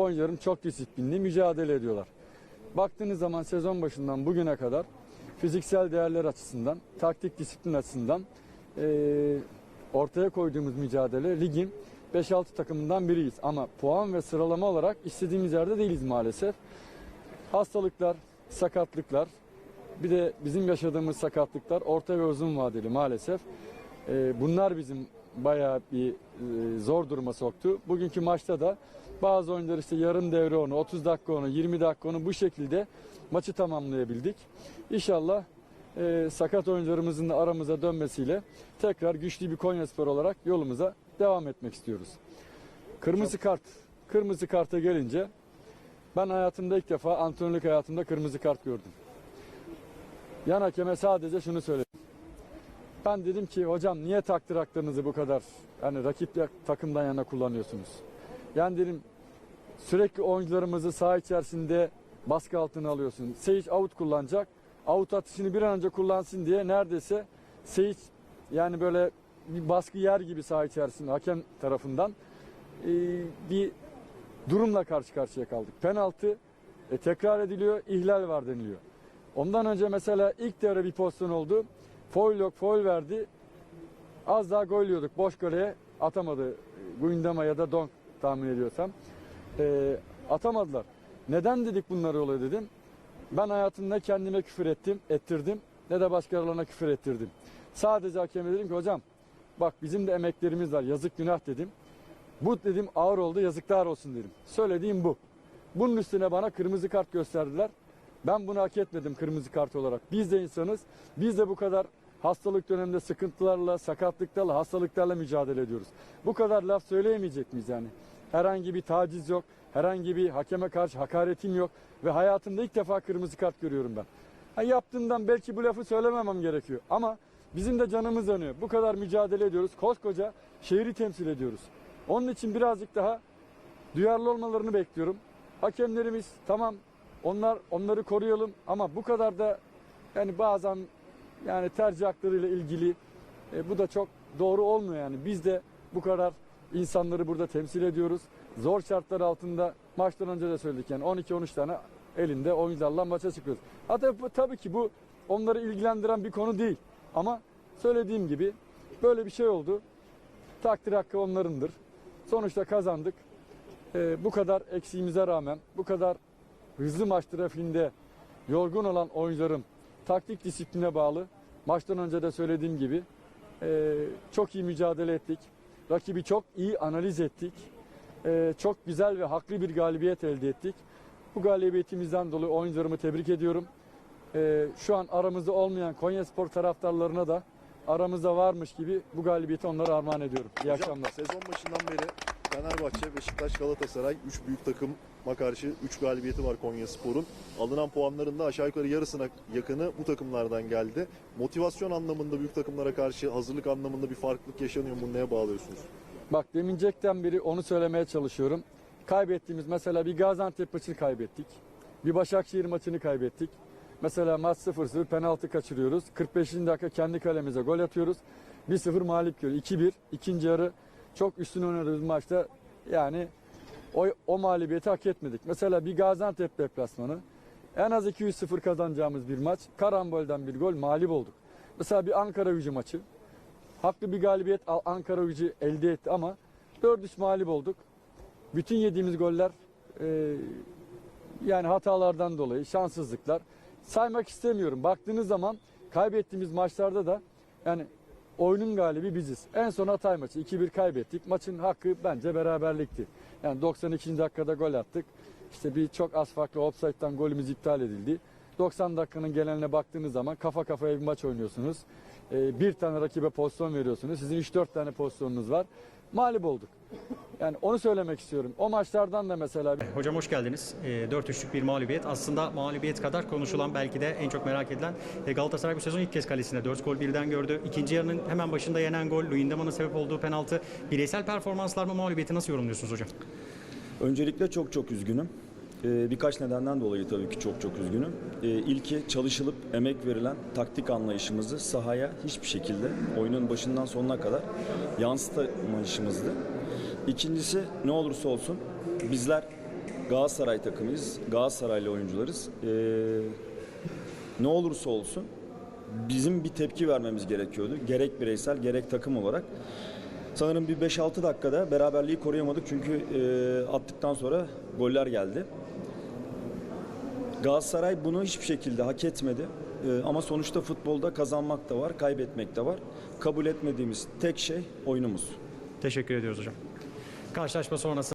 oyuncularım çok disiplinli mücadele ediyorlar. Baktığınız zaman sezon başından bugüne kadar fiziksel değerler açısından, taktik disiplin açısından eee, ortaya koyduğumuz mücadele ligin 5-6 takımından biriyiz. Ama puan ve sıralama olarak istediğimiz yerde değiliz maalesef. Hastalıklar, sakatlıklar, bir de bizim yaşadığımız sakatlıklar orta ve uzun vadeli maalesef. Ee, bunlar bizim bayağı bir e, zor duruma soktu. Bugünkü maçta da bazı oyuncular işte yarım devre onu, 30 dakika onu, 20 dakika onu bu şekilde maçı tamamlayabildik. İnşallah e, sakat oyuncularımızın da aramıza dönmesiyle tekrar güçlü bir Konyaspor olarak yolumuza devam etmek istiyoruz. Kırmızı kart. Kırmızı karta gelince ben hayatımda ilk defa antrenörlük hayatımda kırmızı kart gördüm. Yan hakeme sadece şunu söyledim. Ben dedim ki hocam niye takdir haklarınızı bu kadar yani rakip takımdan yana kullanıyorsunuz? Yani dedim sürekli oyuncularımızı saha içerisinde baskı altına alıyorsun. Seyic out kullanacak. Out atışını bir an önce kullansın diye neredeyse Seyic yani böyle bir baskı yer gibi saha içerisinde hakem tarafından e, bir durumla karşı karşıya kaldık. Penaltı e, tekrar ediliyor, ihlal var deniliyor. Ondan önce mesela ilk devre bir pozisyon oldu. Foul yok, foul verdi. Az daha gol yiyorduk. Boş goleye atamadı. Guindama ya da Donk tahmin ediyorsam. E, atamadılar. Neden dedik bunları oluyor dedim. Ben hayatımda kendime küfür ettim, ettirdim. Ne de başkalarına küfür ettirdim. Sadece hakeme dedim ki hocam bak bizim de emeklerimiz var yazık günah dedim. Bu dedim ağır oldu yazıklar olsun dedim. Söylediğim bu. Bunun üstüne bana kırmızı kart gösterdiler. Ben bunu hak etmedim kırmızı kart olarak. Biz de insanız. Biz de bu kadar hastalık döneminde sıkıntılarla, sakatlıklarla, hastalıklarla mücadele ediyoruz. Bu kadar laf söyleyemeyecek miyiz yani? Herhangi bir taciz yok. Herhangi bir hakeme karşı hakaretim yok. Ve hayatımda ilk defa kırmızı kart görüyorum ben. Ha, yaptığımdan belki bu lafı söylememem gerekiyor. Ama bizim de canımız yanıyor. Bu kadar mücadele ediyoruz. Koskoca şehri temsil ediyoruz. Onun için birazcık daha duyarlı olmalarını bekliyorum. Hakemlerimiz tamam onlar onları koruyalım ama bu kadar da yani bazen yani tercih haklarıyla ilgili e, bu da çok doğru olmuyor yani. Biz de bu kadar insanları burada temsil ediyoruz. Zor şartlar altında maçtan önce de söyledik yani 12-13 tane elinde oyuncularla maça çıkıyoruz. Hatta tabii ki bu onları ilgilendiren bir konu değil. Ama söylediğim gibi böyle bir şey oldu. Takdir hakkı onlarındır. Sonuçta kazandık. Ee, bu kadar eksiğimize rağmen, bu kadar hızlı maç trafiğinde yorgun olan oyuncularım taktik disipline bağlı. Maçtan önce de söylediğim gibi e, çok iyi mücadele ettik. Rakibi çok iyi analiz ettik. E, çok güzel ve haklı bir galibiyet elde ettik. Bu galibiyetimizden dolayı oyuncularımı tebrik ediyorum. E, şu an aramızda olmayan Konyaspor taraftarlarına da aramızda varmış gibi bu galibiyeti onlara armağan ediyorum. İyi Hocam, akşamlar. sezon başından beri Fenerbahçe, Beşiktaş, Galatasaray 3 büyük takıma karşı 3 galibiyeti var Konyaspor'un. Alınan puanların da aşağı yukarı yarısına yakını bu takımlardan geldi. Motivasyon anlamında büyük takımlara karşı hazırlık anlamında bir farklılık yaşanıyor mu? Neye bağlıyorsunuz? Bak demincekten biri onu söylemeye çalışıyorum. Kaybettiğimiz mesela bir Gaziantep maçını kaybettik. Bir Başakşehir maçını kaybettik. Mesela maç 0-0 penaltı kaçırıyoruz. 45. dakika kendi kalemize gol atıyoruz. 1-0 mağlup görüyor. 2-1 ikinci yarı çok üstün oynadığımız maçta yani o, o mağlubiyeti hak etmedik. Mesela bir Gaziantep deplasmanı en az 200-0 kazanacağımız bir maç. Karambolden bir gol mağlup olduk. Mesela bir Ankara gücü maçı. Haklı bir galibiyet Al- Ankara gücü elde etti ama 4-3 mağlup olduk. Bütün yediğimiz goller e, yani hatalardan dolayı şanssızlıklar. Saymak istemiyorum. Baktığınız zaman kaybettiğimiz maçlarda da yani oyunun galibi biziz. En son Hatay maçı 2-1 kaybettik. Maçın hakkı bence beraberlikti. Yani 92. dakikada gol attık. İşte bir çok az farklı offside'dan golümüz iptal edildi. 90 dakikanın geneline baktığınız zaman kafa kafaya bir maç oynuyorsunuz. Ee, bir tane rakibe pozisyon veriyorsunuz. Sizin 3-4 tane pozisyonunuz var. Mağlup olduk. Yani onu söylemek istiyorum. O maçlardan da mesela Hocam hoş geldiniz. E, 4-3'lük bir mağlubiyet. Aslında mağlubiyet kadar konuşulan belki de en çok merak edilen e, Galatasaray bu sezon ilk kez kalesinde 4 gol birden gördü. İkinci yarının hemen başında yenen gol, Luyendama'nın sebep olduğu penaltı. Bireysel performanslar mı mağlubiyeti nasıl yorumluyorsunuz hocam? Öncelikle çok çok üzgünüm. Ee, birkaç nedenden dolayı tabii ki çok çok üzgünüm. Ee, ilki çalışılıp emek verilen taktik anlayışımızı sahaya hiçbir şekilde oyunun başından sonuna kadar yansıtamayışımızdı. İkincisi ne olursa olsun bizler Galatasaray takımıyız. Galatasaraylı oyuncularız. Ee, ne olursa olsun bizim bir tepki vermemiz gerekiyordu. Gerek bireysel gerek takım olarak. Sanırım bir 5-6 dakikada beraberliği koruyamadık çünkü e, attıktan sonra goller geldi. Galatasaray bunu hiçbir şekilde hak etmedi. E, ama sonuçta futbolda kazanmak da var, kaybetmek de var. Kabul etmediğimiz tek şey oyunumuz. Teşekkür ediyoruz hocam. Karşılaşma sonrası